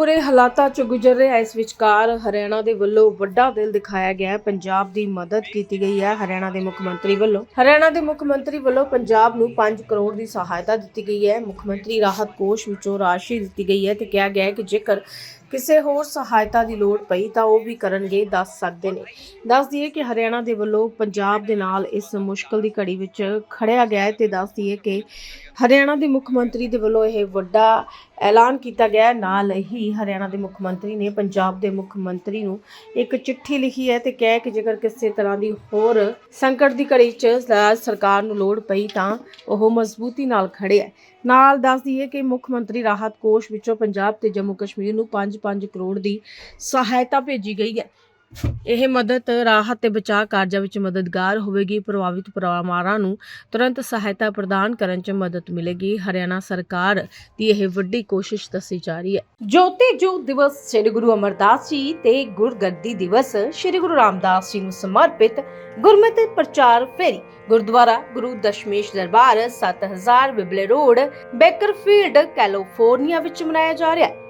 ਬੁਰੇ ਹਾਲਾਤਾਂ 'ਚ ਗੁਜ਼ਰ ਰਿਹਾ ਇਸ ਵਿਚਕਾਰ ਹਰਿਆਣਾ ਦੇ ਵੱਲੋਂ ਵੱਡਾ ਦਿਲ ਦਿਖਾਇਆ ਗਿਆ ਹੈ। ਪੰਜਾਬ ਦੀ ਮਦਦ ਕੀਤੀ ਗਈ ਹੈ ਹਰਿਆਣਾ ਦੇ ਮੁੱਖ ਮੰਤਰੀ ਵੱਲੋਂ। ਹਰਿਆਣਾ ਦੇ ਮੁੱਖ ਮੰਤਰੀ ਵੱਲੋਂ ਪੰਜਾਬ ਨੂੰ 5 ਕਰੋੜ ਦੀ ਸਹਾਇਤਾ ਦਿੱਤੀ ਗਈ ਹੈ। ਮੁੱਖ ਮੰਤਰੀ ਰਾਹਤ ਕੋਸ਼ ਵਿੱਚੋਂ ਰਾਸ਼ੀ ਦਿੱਤੀ ਗਈ ਹੈ ਤੇ ਕਿਹਾ ਗਿਆ ਹੈ ਕਿ ਜੇਕਰ ਕਿਸੇ ਹੋਰ ਸਹਾਇਤਾ ਦੀ ਲੋੜ ਪਈ ਤਾਂ ਉਹ ਵੀ ਕਰਨਗੇ, ਦੱਸ ਸਕਦੇ ਨੇ। ਦੱਸ ਦਈਏ ਕਿ ਹਰਿਆਣਾ ਦੇ ਵੱਲੋਂ ਪੰਜਾਬ ਦੇ ਨਾਲ ਇਸ ਮੁਸ਼ਕਲ ਦੀ ਘੜੀ ਵਿੱਚ ਖੜਿਆ ਗਿਆ ਹੈ ਤੇ ਦੱਸ ਦਈਏ ਕਿ ਹਰਿਆਣਾ ਦੇ ਮੁੱਖ ਮੰਤਰੀ ਦੇ ਵੱਲੋਂ ਇਹ ਵੱਡਾ ਐਲਾਨ ਕੀਤਾ ਗਿਆ ਨਾਲ ਹੀ ਹਰਿਆਣਾ ਦੇ ਮੁੱਖ ਮੰਤਰੀ ਨੇ ਪੰਜਾਬ ਦੇ ਮੁੱਖ ਮੰਤਰੀ ਨੂੰ ਇੱਕ ਚਿੱਠੀ ਲਿਖੀ ਹੈ ਤੇ ਕਿਹਾ ਕਿ ਜੇਕਰ ਕਿਸੇ ਤਰ੍ਹਾਂ ਦੀ ਹੋਰ ਸੰਕਟ ਦੀ ਘੜੀ 'ਚ ਸਰਕਾਰ ਨੂੰ ਲੋੜ ਪਈ ਤਾਂ ਉਹ ਮਜ਼ਬੂਤੀ ਨਾਲ ਖੜੇ ਹੈ। ਨਾਲ ਦੱਸ ਦਈਏ ਕਿ ਮੁੱਖ ਮੰਤਰੀ ਰਾਹਤ ਕੋਸ਼ ਵਿੱਚੋਂ ਪੰਜਾਬ ਤੇ ਜੰਮੂ ਕਸ਼ਮੀਰ ਨੂੰ 5-5 ਕਰੋੜ ਦੀ ਸਹਾਇਤਾ ਭੇਜੀ ਗਈ ਹੈ। ਇਹ ਮਦਦ ਰਾਹਤ ਤੇ ਬਚਾਅ ਕਾਰਜਾਂ ਵਿੱਚ ਮਦਦਗਾਰ ਹੋਵੇਗੀ। ਪ੍ਰਭਾਵਿਤ ਪਰਿਵਾਰਾਂ ਨੂੰ ਤੁਰੰਤ ਸਹਾਇਤਾ ਪ੍ਰਦਾਨ ਕਰਨ 'ਚ ਮਦਦ ਮਿਲੇਗੀ। ਹਰਿਆਣਾ ਸਰਕਾਰ ਦੀ ਇਹ ਵੱਡੀ ਕੋਸ਼ਿਸ਼ ਦੱਸੀ ਜਾ ਰਹੀ ਹੈ। ਜੋਤੀ ਜੋਤ ਦਿਵਸ ਸ੍ਰੀ ਗੁਰੂ ਅਮਰਦਾਸ ਜੀ ਤੇ ਗੁਰਗੱਦੀ ਦਿਵਸ ਸ੍ਰੀ ਗੁਰੂ ਰਾਮਦਾਸ ਜੀ ਨੂੰ ਸਮਰਪਿਤ ਗੁਰਮਤਿ ਪ੍ਰਚਾਰ ਫੇਰੀ। Gurdwara Guru Dashmesh Darbar 7000 Wible road, Bakersfield, California ਵਿੱਚ ਮਨਾਇਆ ਜਾ ਰਿਹਾ ਹੈ।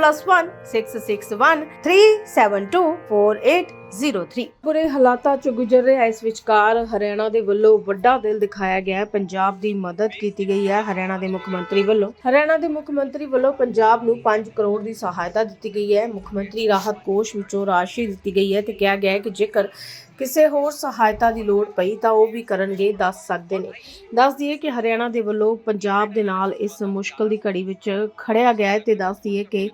+1 661 372 4803 ਬੁਰੇ ਹਾਲਾਤਾਂ 'ਚ ਗੁਜ਼ਰ ਰਿਹਾ ਇਸ ਵਿਚਕਾਰ ਹਰਿਆਣਾ ਦੇ ਵੱਲੋਂ ਵੱਡਾ ਦਿਲ ਦਿਖਾਇਆ ਗਿਆ ਹੈ। ਪੰਜਾਬ ਦੀ ਮਦਦ ਕੀਤੀ ਗਈ ਹੈ ਹਰਿਆਣਾ ਦੇ ਮੁੱਖ ਮੰਤਰੀ ਵੱਲੋਂ। ਹਰਿਆਣਾ ਦੇ ਮੁੱਖ ਮੰਤਰੀ ਵੱਲੋਂ ਪੰਜਾਬ ਨੂੰ 5 ਕਰੋੜ ਦੀ ਸਹਾਇਤਾ ਦਿੱਤੀ ਗਈ ਹੈ। ਮੁੱਖ ਮੰਤਰੀ ਰਾਹਤ ਕੋਸ਼ ਵਿੱਚੋਂ ਰਾਸ਼ੀ ਦਿੱਤੀ ਗਈ ਹੈ ਤੇ ਕਿਹਾ ਗਿਆ ਹੈ ਕਿ ਜੇਕਰ ਕਿਸੇ ਹੋਰ ਸਹਾਇਤਾ ਦੀ ਲੋੜ ਪਈ ਤਾਂ ਉਹ ਵੀ ਕਰਨਗੇ, ਦੱਸ ਸਕਦੇ ਨੇ। ਦੱਸ ਦਈਏ ਕਿ ਹਰਿਆਣਾ ਦੇ ਵੱਲੋਂ ਪੰਜਾਬ ਦੇ ਨਾਲ ਇਸ ਮੁਸ਼ਕਲ ਦੀ ਘੜੀ ਵਿੱਚ ਖੜਿਆ ਗਿਆ ਹੈ ਤੇ ਦੱਸ ਦਈਏ ਕਿ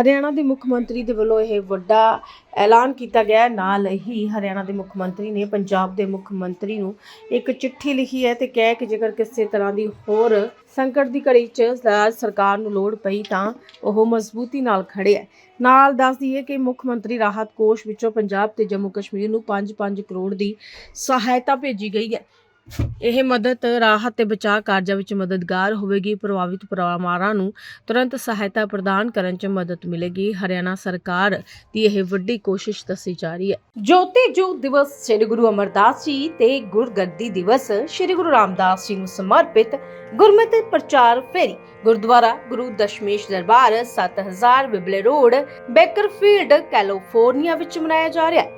ਹਰਿਆਣਾ ਦੇ ਮੁੱਖ ਮੰਤਰੀ ਦੇ ਵੱਲੋਂ ਇਹ ਵੱਡਾ ਐਲਾਨ ਕੀਤਾ ਗਿਆ ਨਾਲ ਹੀ ਹਰਿਆਣਾ ਦੇ ਮੁੱਖ ਮੰਤਰੀ ਨੇ ਪੰਜਾਬ ਦੇ ਮੁੱਖ ਮੰਤਰੀ ਨੂੰ ਇੱਕ ਚਿੱਠੀ ਲਿਖੀ ਹੈ ਤੇ ਕਿਹਾ ਕਿ ਜੇਕਰ ਕਿਸੇ ਤਰ੍ਹਾਂ ਦੀ ਹੋਰ ਸੰਕਟ ਦੀ ਘੜੀ 'ਚ ਰਾਜ ਸਰਕਾਰ ਨੂੰ ਲੋੜ ਪਈ ਤਾਂ ਉਹ ਮਜ਼ਬੂਤੀ ਨਾਲ ਖੜੇ ਹੈ। ਨਾਲ ਦੱਸ ਦਈਏ ਕਿ ਮੁੱਖ ਮੰਤਰੀ ਰਾਹਤ ਕੋਸ਼ ਵਿੱਚੋਂ ਪੰਜਾਬ ਤੇ ਜੰਮੂ ਕਸ਼ਮੀਰ ਨੂੰ 5-5 ਕਰੋੜ ਦੀ ਸਹਾਇਤਾ ਭੇਜੀ ਗਈ ਹੈ। ਇਹ ਮਦਦ, ਰਾਹਤ ਤੇ ਬਚਾਅ ਕਾਰਜਾਂ ਵਿੱਚ ਮਦਦਗਾਰ ਹੋਵੇਗੀ। ਪ੍ਰਭਾਵਿਤ ਪਰਿਵਾਰਾਂ ਨੂੰ ਤੁਰੰਤ ਸਹਾਇਤਾ ਪ੍ਰਦਾਨ ਕਰਨ 'ਚ ਮਦਦ ਮਿਲੇਗੀ। ਹਰਿਆਣਾ ਸਰਕਾਰ ਦੀ ਇਹ ਵੱਡੀ ਕੋਸ਼ਿਸ਼ ਦੱਸੀ ਜਾ ਰਹੀ ਹੈ। ਜੋਤੀ ਜੋਤ ਦਿਵਸ ਸ੍ਰੀ ਗੁਰੂ ਅਮਰਦਾਸ ਜੀ ਤੇ ਗੁਰਗੱਦੀ ਦਿਵਸ ਸ੍ਰੀ ਗੁਰੂ ਰਾਮਦਾਸ ਜੀ ਨੂੰ ਸਮਰਪਿਤ ਗੁਰਮਤਿ ਪ੍ਰਚਾਰ ਫੇਰੀ। Gurdwara Guru Dashmesh Darbar 7000 Wible road, Bakersfield, California ਵਿੱਚ ਮਨਾਇਆ ਜਾ ਰਿਹਾ ਹੈ।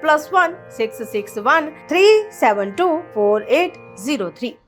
plus 1 6 6 1 3 7 2 4 8 0 3